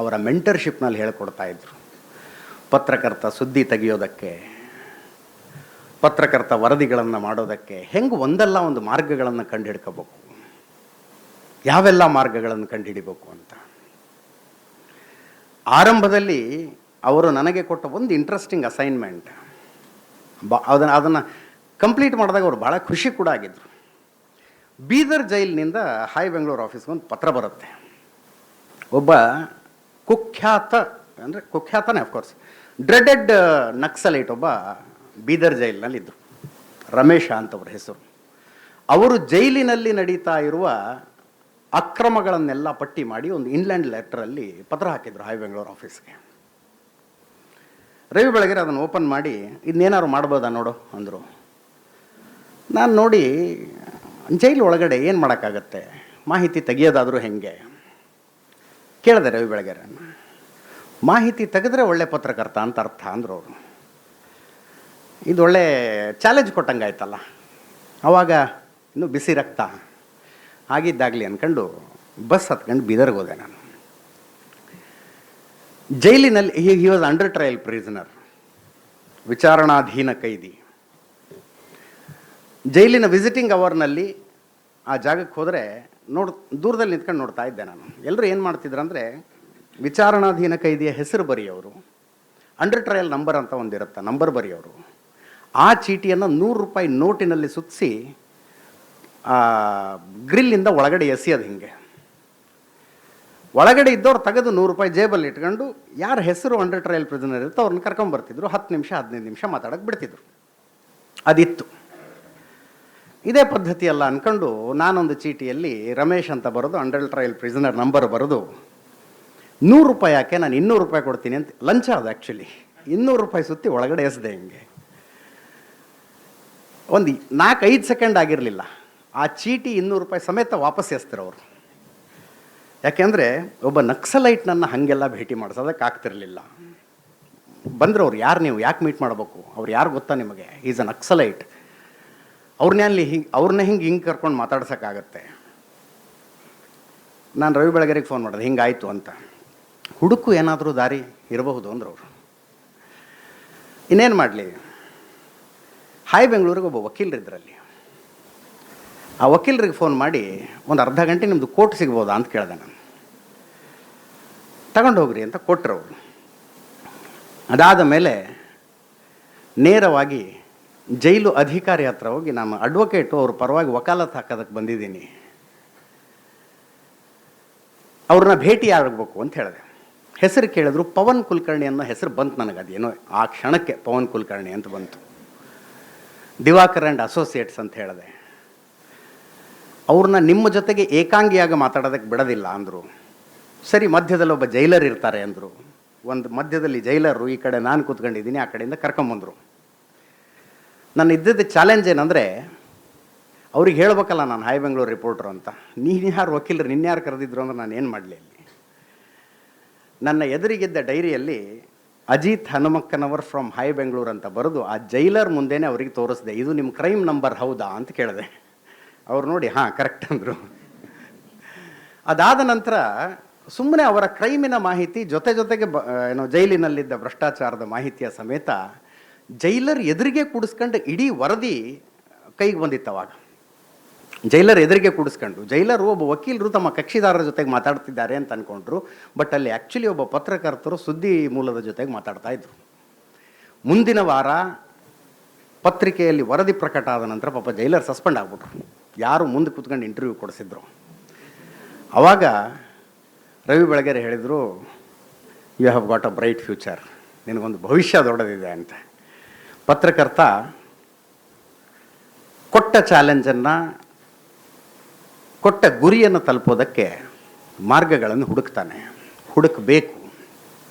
ಅವರ ಮೆಂಟರ್ಶಿಪ್ನಲ್ಲಿ ಹೇಳ್ಕೊಡ್ತಾ ಇದ್ರು. ಪತ್ರಕರ್ತ ಸುದ್ದಿ ತೆಗೆಯೋದಕ್ಕೆ, ಪತ್ರಕರ್ತ ವರದಿಗಳನ್ನು ಮಾಡೋದಕ್ಕೆ ಹೆಂಗೆ ಒಂದಲ್ಲ ಒಂದು ಮಾರ್ಗಗಳನ್ನು ಕಂಡುಹಿಡ್ಕೋಬೇಕು? ಯಾವೆಲ್ಲ ಮಾರ್ಗಗಳನ್ನು ಕಂಡುಹಿಡಿಬೇಕು ಅಂತ. ಆರಂಭದಲ್ಲಿ ಅವರು ನನಗೆ ಕೊಟ್ಟ ಒಂದು ಇಂಟ್ರೆಸ್ಟಿಂಗ್ ಅಸೈನ್ಮೆಂಟ್ ಬ, ಅದನ್ನು ಅದನ್ನು ಕಂಪ್ಲೀಟ್ ಮಾಡಿದಾಗ ಅವರು ಭಾಳ ಖುಷಿ ಕೂಡ ಆಗಿದ್ದರು ಬೀದರ್ ಜೈಲಿನಿಂದ ಹಾಯ್ ಬೆಂಗಳೂರು ಆಫೀಸ್ಗೆ ಒಂದು ಪತ್ರ ಬರುತ್ತೆ. ಒಬ್ಬ ಕುಖ್ಯಾತ, ಅಂದರೆ ಕುಖ್ಯಾತನೇ ಅಫ್ಕೋರ್ಸ್ ಡ್ರೆಡೆಡ್ ನಕ್ಸಲೈಟ್ ಒಬ್ಬ ಬೀದರ್ ಜೈಲಿನಲ್ಲಿದ್ದರು. ರಮೇಶ ಅಂತವ್ರ ಹೆಸರು. ಅವರು ಜೈಲಿನಲ್ಲಿ ನಡೀತಾ ಇರುವ ಅಕ್ರಮಗಳನ್ನೆಲ್ಲ ಪಟ್ಟಿ ಮಾಡಿ ಒಂದು ಇನ್ಲ್ಯಾಂಡ್ ಲೆಟ್ರಲ್ಲಿ ಪತ್ರ ಹಾಕಿದ್ರು ಹೈ ಬೆಂಗಳೂರು ಆಫೀಸ್ಗೆ ರವಿ ಬೆಳಗೆರೆ ಅದನ್ನು ಓಪನ್ ಮಾಡಿ ಇನ್ನೇನಾದ್ರು ಮಾಡ್ಬೋದಾ ನೋಡು, ಅಂದರು. ನಾನು ನೋಡಿ, ಜೈಲು ಒಳಗಡೆ ಏನು ಮಾಡೋಕ್ಕಾಗತ್ತೆ? ಮಾಹಿತಿ ತೆಗಿಯೋದಾದರೂ ಹೆಂಗೆ? ಕೇಳಿದೆ ರವಿ ಬೆಳಗೆರೆ ಮಾಹಿತಿ ತೆಗೆದ್ರೆ ಒಳ್ಳೆ ಪತ್ರಕರ್ತ ಅಂತ ಅರ್ಥ ಅಂದರು ಅವರು. ಇದು ಒಳ್ಳೆ ಚಾಲೆಂಜ್ ಕೊಟ್ಟಂಗೆ ಆಯ್ತಲ್ಲ ಆವಾಗ ಇನ್ನು ಬಿಸಿ ರಕ್ತ. ಆಗಿದ್ದಾಗಲಿ ಅಂದ್ಕೊಂಡು ಬಸ್ ಹತ್ಕೊಂಡು ಬೀದರ್ಗೆ ಹೋದೆ ನಾನು. ಜೈಲಿನಲ್ಲಿ he he was under trial prisoner ವಿಚಾರಣಾಧೀನ ಕೈದಿ. ಜೈಲಿನ ವಿಸಿಟಿಂಗ್ ಅವರ್ನಲ್ಲಿ ಆ ಜಾಗಕ್ಕೆ ಹೋದರೆ ನೋಡ್, ದೂರದಲ್ಲಿ ನಿಂತ್ಕೊಂಡು ನೋಡ್ತಾ ಇದ್ದೆ ನಾನು. ಎಲ್ಲರೂ ಏನು ಮಾಡ್ತಿದ್ರು ಅಂದರೆ, ವಿಚಾರಣಾಧೀನ ಕೈದಿಯ ಹೆಸರು ಬರೆಯೋರು ಅಂಡರ್ ಟ್ರಯಲ್ ನಂಬರ್ ಅಂತ ಒಂದಿರುತ್ತೆ ನಂಬರ್ ಬರೆಯೋರು. ಆ ಚೀಟಿಯನ್ನು ನೂರು ರೂಪಾಯಿ ನೋಟಿನಲ್ಲಿ ಸುತ್ತಿಸಿ ಗ್ರಿಲ್ಲಿಂದ ಒಳಗಡೆ ಎಸೆಯೋದು ಹಿಂಗೆ. ಒಳಗಡೆ ಇದ್ದವ್ರು ತೆಗೆದು ನೂರು ರೂಪಾಯಿ ಜೇಬಲ್ಲಿ ಇಟ್ಕೊಂಡು, ಯಾರ ಹೆಸರು ಅಂಡರ್ ಟ್ರಯಲ್ ಪ್ರಿಸನರ್ ಇರುತ್ತೋ ಅವ್ರನ್ನ ಕರ್ಕೊಂಬರ್ತಿದ್ರು ಹತ್ತು ನಿಮಿಷ, ಹದಿನೈದು ನಿಮಿಷ ಮಾತಾಡೋಕೆ ಬಿಡ್ತಿದ್ರು. ಅದಿತ್ತು. ಇದೇ ಪದ್ಧತಿಯಲ್ಲ ಅಂದ್ಕೊಂಡು ನಾನೊಂದು ಚೀಟಿಯಲ್ಲಿ ರಮೇಶ್ ಅಂತ ಬರೋದು ಅಂಡರ್ ಟ್ರಯಲ್ ಪ್ರಿಸನರ್ ನಂಬರ್ ಬರೋದು, ನೂರು ರೂಪಾಯಿ ಯಾಕೆ? ನಾನು ಇನ್ನೂರು ರೂಪಾಯಿ ಕೊಡ್ತೀನಿ ಅಂತ. ಲಂಚ ಅದು ಆ್ಯಕ್ಚುಲಿ ಇನ್ನೂರು ರೂಪಾಯಿ ಸುತ್ತಿ ಒಳಗಡೆ ಎಸ್ದೆ ಹಿಂಗೆ. ಒಂದು ನಾಲ್ಕೈದು ಸೆಕೆಂಡ್ ಆಗಿರಲಿಲ್ಲ. ಆ ಚೀಟಿ ಇನ್ನೂರು ರೂಪಾಯಿ ಸಮೇತ ವಾಪಸ್ ಎಸ್ತಾರೆ ಅವರು ಯಾಕೆಂದರೆ ಒಬ್ಬ ನಕ್ಸಲೈಟ್ನನ್ನು ಹಾಗೆಲ್ಲ ಭೇಟಿ ಮಾಡಿಸೋದಕ್ಕೆ ಆಗ್ತಿರಲಿಲ್ಲ. ಬಂದ್ರೆ ಅವ್ರು ಯಾರು ನೀವು? ಯಾಕೆ ಮೀಟ್ ಮಾಡಬೇಕು? ಅವ್ರು ಯಾರು ಗೊತ್ತಾ ನಿಮಗೆ? Is a Naxalite. ಅವ್ರನ್ನೇ ಅಲ್ಲಿ ಹಿಂಗೆ ಅವ್ರನ್ನ ಹಿಂಗೆ ಹಿಂಗೆ ಕರ್ಕೊಂಡು ಮಾತಾಡ್ಸೋಕ್ಕಾಗತ್ತೆ. ನಾನು ರವಿ ಬೆಳಗೆರೆಗೆ ಫೋನ್ ಮಾಡಿದೆ, ಹಿಂಗಾಯಿತು ಅಂತ. ಹುಡುಕು ಏನಾದರೂ ದಾರಿ ಇರಬಹುದು ಅಂದ್ರೆ ಅವರು. ಇನ್ನೇನು ಮಾಡಲಿ? ಹಾಯ್ ಬೆಂಗಳೂರಿಗೆ ಒಬ್ಬ ವಕೀಲರಿದ್ರಲ್ಲಿ ಆ ವಕೀಲರಿಗೆ ಫೋನ್ ಮಾಡಿ ಒಂದು ಅರ್ಧ ಗಂಟೆ ನಿಮ್ಮದು ಕೋರ್ಟ್ ಸಿಗ್ಬೋದಾ ಅಂತ ಕೇಳಿದೆ ನಾನು. ತಗೊಂಡು ಹೋಗ್ರಿ ಅಂತ ಕೊಟ್ಟರು ಅವರು. ಅದಾದ ಮೇಲೆ ನೇರವಾಗಿ ಜೈಲು ಅಧಿಕಾರಿ ಹತ್ರ ಹೋಗಿ ನಾನು ಅಡ್ವೊಕೇಟು ಅವ್ರ ಪರವಾಗಿ ವಕಾಲತ್ ಹಾಕೋದಕ್ಕೆ ಬಂದಿದ್ದೀನಿ. ಅವ್ರನ್ನ ಭೇಟಿ ಆಗಬೇಕು ಅಂತ ಹೇಳಿದೆ. ಹೆಸರು ಕೇಳಿದ್ರು ಪವನ್ ಕುಲಕರ್ಣಿ ಅನ್ನೋ ಹೆಸರು ಬಂತು ನನಗೆ ಅದೇನೋ ಆ ಕ್ಷಣಕ್ಕೆ ಪವನ್ ಕುಲಕರ್ಣಿ ಅಂತ ಬಂತು. ದಿವಾಕರ್ ಆ್ಯಂಡ್ ಅಸೋಸಿಯೇಟ್ಸ್ ಅಂತ ಹೇಳಿದೆ. ಅವ್ರನ್ನ ನಿಮ್ಮ ಜೊತೆಗೆ ಏಕಾಂಗಿಯಾಗಿ ಮಾತಾಡೋದಕ್ಕೆ ಬಿಡೋದಿಲ್ಲ ಅಂದರು. ಸರಿ, ಮಧ್ಯದಲ್ಲಿ ಒಬ್ಬ ಜೈಲರ್ ಇರ್ತಾರೆ ಅಂದರು. ಒಂದು ಮಧ್ಯದಲ್ಲಿ ಜೈಲರು ಈ ಕಡೆ ನಾನು ಕೂತ್ಕೊಂಡಿದ್ದೀನಿ, ಆ ಕಡೆಯಿಂದ ಕರ್ಕೊಂಬಂದರು. ನಾನು ಇದ್ದಿದ್ದ ಚಾಲೆಂಜ್ ಏನಂದರೆ, ಅವ್ರಿಗೆ ಹೇಳ್ಬೇಕಲ್ಲ ನಾನು ಹೈ ಬೆಂಗಳೂರು ರಿಪೋರ್ಟ್ರು ಅಂತ. ನೀನು ಯಾರು ವಕೀಲರು ನಿನ್ಯಾರು ಕರೆದಿದ್ರು ಅಂದ್ರೆ ನಾನು ಏನು ಮಾಡಲಿ ಅಲ್ಲಿ? ನನ್ನ ಎದುರಿಗಿದ್ದ ಡೈರಿಯಲ್ಲಿ ಅಜಿತ್ ಹನುಮಕ್ಕನವರ್ ಫ್ರಮ್ ಹೈ ಬೆಂಗಳೂರು ಅಂತ ಬರೆದು ಆ ಜೈಲರ್ ಮುಂದೆನೇ ಅವರಿಗೆ ತೋರಿಸಿದೆ, ಇದು ನಿಮ್ಮ ಕ್ರೈಮ್ ನಂಬರ್ ಹೌದಾ? ಅಂತ ಕೇಳಿದೆ. ಅವ್ರು ನೋಡಿ, ಹಾಂ ಕರೆಕ್ಟ್ ಅಂದರು. ಅದಾದ ನಂತರ ಸುಮ್ಮನೆ ಅವರ ಕ್ರೈಮಿನ ಮಾಹಿತಿ, ಜೊತೆ ಜೊತೆಗೆ ಬ ಏನೋ ಜೈಲಿನಲ್ಲಿದ್ದ ಭ್ರಷ್ಟಾಚಾರದ ಮಾಹಿತಿಯ ಸಮೇತ ಜೈಲರ್ ಎದುರಿಗೆ ಕೂಡಿಸ್ಕೊಂಡು ಇಡೀ ವರದಿ ಕೈಗೆ ಬಂದಿತ್ತು ಅವಾಗ. ಜೈಲರ್ ಎದುರಿಗೆ ಕೂಡಿಸ್ಕೊಂಡು, ಜೈಲರ್ ಒಬ್ಬ ವಕೀಲರು ತಮ್ಮ ಕಕ್ಷಿದಾರರ ಜೊತೆಗೆ ಮಾತಾಡ್ತಿದ್ದಾರೆ ಅಂತ ಅಂದ್ಕೊಂಡ್ರು ಬಟ್ ಅಲ್ಲಿ ಆ್ಯಕ್ಚುಲಿ ಒಬ್ಬ ಪತ್ರಕರ್ತರು ಸುದ್ದಿ ಮೂಲದ ಜೊತೆಗೆ ಮಾತಾಡ್ತಾ ಇದ್ರು. ಮುಂದಿನ ವಾರ ಪತ್ರಿಕೆಯಲ್ಲಿ ವರದಿ ಪ್ರಕಟ ಆದ ನಂತರ ಪಾಪ ಜೈಲರ್ ಸಸ್ಪೆಂಡ್ ಆಗ್ಬಿಟ್ರು. ಯಾರು ಮುಂದೆ ಕೂತ್ಕೊಂಡು ಇಂಟರ್ವ್ಯೂ ಕೊಡಿಸಿದ್ರು. ಅವಾಗ ರವಿ ಬೆಳಗೆರೆ ಹೇಳಿದರು you have got a bright future ನಿನಗೊಂದು ಭವಿಷ್ಯ ದೊಡ್ಡದಿದೆ ಅಂತ. ಪತ್ರಕರ್ತ ಕೊಟ್ಟ ಚಾಲೆಂಜನ್ನು ಕೊಟ್ಟ ಗುರಿಯನ್ನು ತಲುಪೋದಕ್ಕೆ ಮಾರ್ಗಗಳನ್ನು ಹುಡುಕ್ತಾನೆ. ಹುಡುಕಬೇಕು.